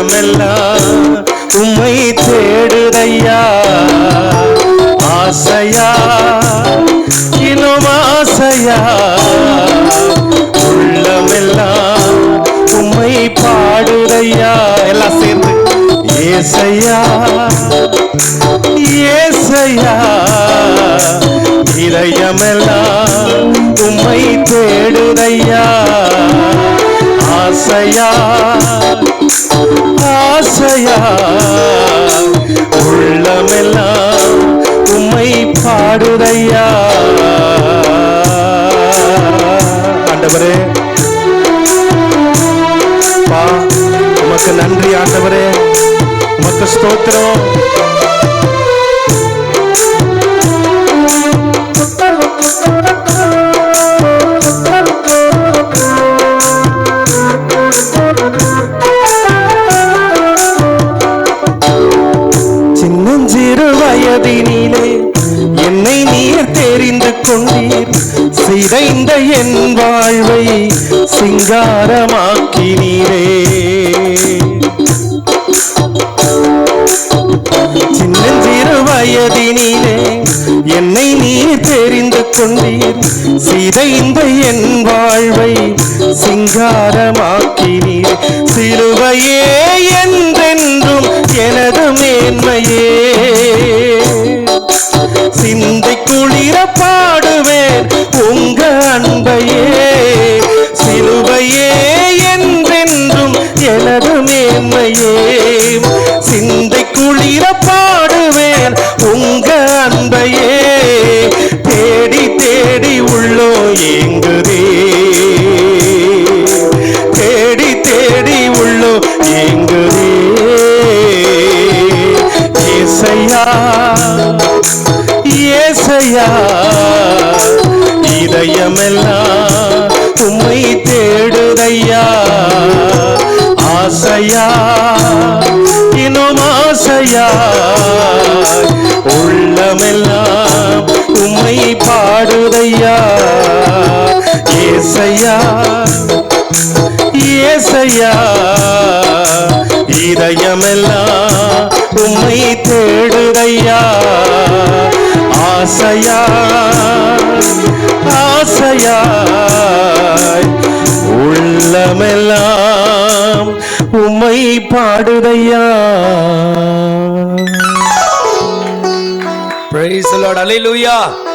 இதயமெல்லாம் உம்மை தேடுதையா? ஆசையா? இன்னும் ஆசையா? உள்ளமெல்லாம் உம்மை பாடுதையா? எல்லாம் சேர்ந்து. ஏசையா? ஏசையா? இதயமெல்லாம் உம்மை தேடுதையா? ஆசையா? ஆசையா? உள்ளமெல்லாம் உம்மை பாடுதையா? ஆண்டவரே. பா உமக்கு நன்றி ஆண்டவரே. உமக்கு ஸ்தோத்திரம். சின்னஞ்சிறு என்னை நீர் தெரிந்து கொண்டீர். சிதைந்த என் வாழ்வை சிங்காரமாக்கினீரே. சின்னஞ்சிறு வயதினிலே என்னை நீர் தெரிந்து கொண்டீர். சிதைந்த என் வாழ்வை சிங்காரமாக்கினீர். சிலுவையே என்றென்றும் எனது மேன்மை பாடுவேன் உங்க அன்பையே. சிலுவையே என்றென்றும் எனது மேன்மையே. சிந்தை குளிர பாடுவேன் உங்க அன்பையே. தேடி தேடி உள்ளோ ஏங்குதே. தேடி தேடி உள்ளோ ஏங்குதே. இசையா ஏசையா இதயமெல்லாம் உம்மை தேடுதையா. ஆசையா இன்னும் ஆசையா. உள்ளமெல்லாம் உம்மை பாடுதையா. ஏசையா ஏசையா இதயமெல்லாம் உம்மை தேடுதையா? ஆசையா? ஆசையா? உள்ளமெல்லாம் உம்மை பாடுதையா? Praise lord Lord.